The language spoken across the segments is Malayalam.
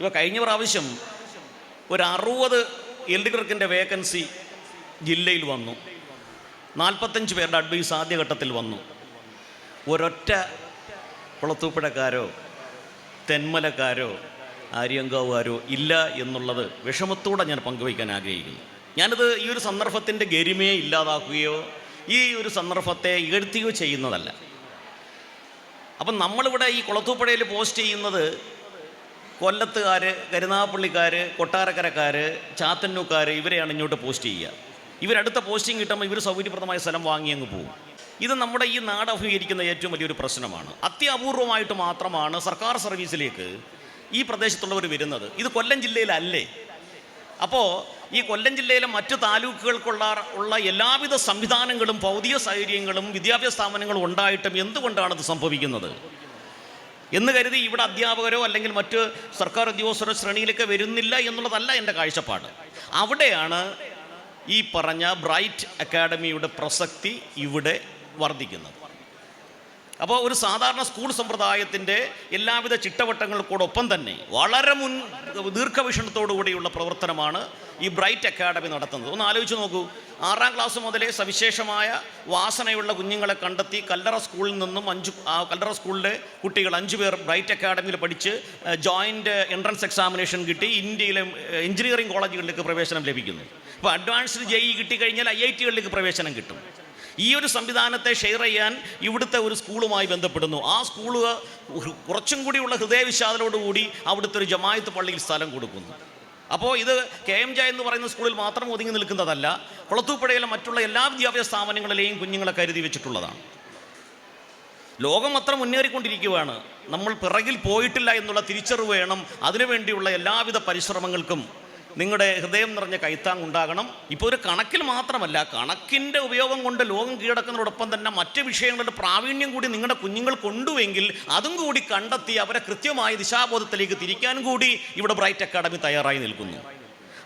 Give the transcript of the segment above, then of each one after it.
ഇവ കഴിഞ്ഞ പ്രാവശ്യം ഒരു അറുപത് എൽ ഡി ക്ലർക്കിന്റെ വേക്കൻസി ജില്ലയിൽ വന്നു. നാൽപ്പത്തഞ്ച് പേരുടെ അഡ്വൈസ് ആദ്യഘട്ടത്തിൽ വന്നു. ഒരൊറ്റ കുളത്തൂപ്പുഴക്കാരോ തെന്മലക്കാരോ ആര്യങ്കാവുകാരോ ഇല്ല എന്നുള്ളത് വിഷമത്തോടെ ഞാൻ പങ്കുവയ്ക്കാൻ ആഗ്രഹിക്കുന്നു. ഞാനിത് ഈ ഒരു സന്ദർഭത്തിന്റെ ഗരിമയെ ഇല്ലാതാക്കുകയോ ഈ ഒരു സന്ദർഭത്തെ ഇകഴ്ത്തുകയോ ചെയ്യുന്നതല്ല. അപ്പം നമ്മളിവിടെ ഈ കുളത്തൂപ്പുഴയിൽ പോസ്റ്റ് ചെയ്യുന്നത് കൊല്ലത്തുകാർ കരുനാഗപ്പള്ളിക്കാർ കൊട്ടാരക്കരക്കാർ ചാത്തന്നൂക്കാർ ഇവരെയാണ് ഇങ്ങോട്ട് പോസ്റ്റ് ചെയ്യുക. ഇവരടുത്ത പോസ്റ്റിംഗ് കിട്ടുമ്പോൾ ഇവർ സൗകര്യപ്രദമായ സ്ഥലം വാങ്ങി അങ്ങ് പോകും. ഇത് നമ്മുടെ ഈ നാട് അഭിമുഖീകരിക്കുന്ന ഏറ്റവും വലിയൊരു പ്രശ്നമാണ്. അത്യപൂർവമായിട്ട് മാത്രമാണ് സർക്കാർ സർവീസിലേക്ക് ഈ പ്രദേശത്തുള്ളവർ വരുന്നത്. ഇത് കൊല്ലം ജില്ലയിലല്ലേ? അപ്പോൾ ഈ കൊല്ലം ജില്ലയിലെ മറ്റ് താലൂക്കുകൾക്കുള്ള ഉള്ള എല്ലാവിധ സംവിധാനങ്ങളും ഭൗതിക സൗകര്യങ്ങളും വിദ്യാഭ്യാസ സ്ഥാപനങ്ങളും ഉണ്ടായിട്ടും എന്തുകൊണ്ടാണ് ഇത് സംഭവിക്കുന്നത്? എന്ന് കരുതി ഇവിടെ അധ്യാപകരോ അല്ലെങ്കിൽ മറ്റ് സർക്കാർ ഉദ്യോഗസ്ഥരോ ശ്രേണിയിലേക്ക് വരുന്നില്ല എന്നുള്ളതല്ല എന്റെ കാഴ്ചപ്പാട്. അവിടെയാണ് ഈ പറഞ്ഞ ബ്രൈറ്റ് അക്കാഡമിയുടെ പ്രസക്തി ഇവിടെ വർദ്ധിക്കുന്നത്. അപ്പോൾ ഒരു സാധാരണ സ്കൂൾ സമ്പ്രദായത്തിന്റെ എല്ലാവിധ ചിട്ടവട്ടങ്ങൾക്കോടൊപ്പം തന്നെ വളരെ മുൻ ദീർഘവീക്ഷണത്തോടുകൂടിയുള്ള പ്രവർത്തനമാണ് ഈ ബ്രൈറ്റ് അക്കാഡമി നടത്തുന്നത്. ഒന്ന് ആലോചിച്ച് നോക്കൂ. ആറാം ക്ലാസ് മുതലേ സവിശേഷമായ വാസനയുള്ള കുഞ്ഞുങ്ങളെ കണ്ടെത്തി കല്ലറ സ്കൂളിൽ നിന്നും അഞ്ച് കല്ലറ സ്കൂളിലെ കുട്ടികൾ അഞ്ച് പേർ ബ്രൈറ്റ് അക്കാഡമിയിൽ പഠിച്ച് ജോയിന്റ് എൻട്രൻസ് എക്സാമിനേഷൻ കിട്ടി ഇന്ത്യയിലെ എഞ്ചിനീയറിംഗ് കോളേജുകളിലേക്ക് പ്രവേശനം ലഭിക്കുന്നു. അപ്പോൾ അഡ്വാൻസ്ഡ് ജെ ഇ കിട്ടിക്കഴിഞ്ഞാൽ ഐ ഐ ടികളിലേക്ക് പ്രവേശനം കിട്ടും. ഈ ഒരു സംവിധാനത്തെ ഷെയർ ചെയ്യാൻ ഇവിടുത്തെ ഒരു സ്കൂളുമായി ബന്ധപ്പെടുന്നു. ആ ഒരു കുറച്ചും കൂടിയുള്ള ഹൃദയവിഷാദത്തോടുകൂടി അവിടുത്തെ ഒരു ജമായത്ത് പള്ളിയിൽ സ്ഥലം കൊടുക്കുന്നു. അപ്പോൾ ഇത് കെ എം ജെ എന്ന് പറയുന്ന സ്കൂളിൽ മാത്രം ഒതുങ്ങി നിൽക്കുന്നതല്ല കുളത്തൂപ്പുഴയിലെ മറ്റുള്ള എല്ലാ വിദ്യാഭ്യാസ സ്ഥാപനങ്ങളിലെയും കുഞ്ഞുങ്ങളെ കരുതി വെച്ചിട്ടുള്ളതാണ്. ലോകം അത്ര മുന്നേറിക്കൊണ്ടിരിക്കുകയാണ്. നമ്മൾ പിറകിൽ പോയിട്ടില്ല എന്നുള്ള തിരിച്ചറിവ് വേണം. അതിനുവേണ്ടിയുള്ള എല്ലാവിധ പരിശ്രമങ്ങൾക്കും നിങ്ങളുടെ ഹൃദയം നിറഞ്ഞ കൈത്താങ് ഉണ്ടാകണം. ഇപ്പോൾ ഒരു കണക്കിൽ മാത്രമല്ല കണക്കിന്റെ ഉപയോഗം കൊണ്ട് ലോകം കീഴടക്കുന്നതോടൊപ്പം തന്നെ മറ്റ് വിഷയങ്ങളുടെ പ്രാവീണ്യം കൂടി നിങ്ങളുടെ കുഞ്ഞുങ്ങൾ കൊണ്ടുവെങ്കിൽ അതും കൂടി കണ്ടെത്തി അവരെ കൃത്യമായ ദിശാബോധത്തിലേക്ക് തിരിക്കാൻ കൂടി ഇവിടെ ബ്രൈറ്റ് അക്കാഡമി തയ്യാറായി നിൽക്കുന്നു.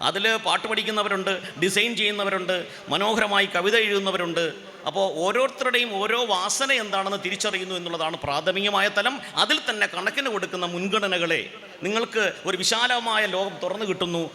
അതിൽ പാട്ട് പഠിക്കുന്നവരുണ്ട് ഡിസൈൻ ചെയ്യുന്നവരുണ്ട് മനോഹരമായി കവിത എഴുതുന്നവരുണ്ട്. അപ്പോൾ ഓരോരുത്തരുടെയും ഓരോ വാസന എന്താണെന്ന് തിരിച്ചറിയുന്നു എന്നുള്ളതാണ് പ്രാഥമികമായ തലം. അതിൽ തന്നെ കണക്കിന് കൊടുക്കുന്ന മുൻഗണനകളെ നിങ്ങൾക്ക് ഒരു വിശാലമായ ലോകം തുറന്നു കിട്ടുന്നു.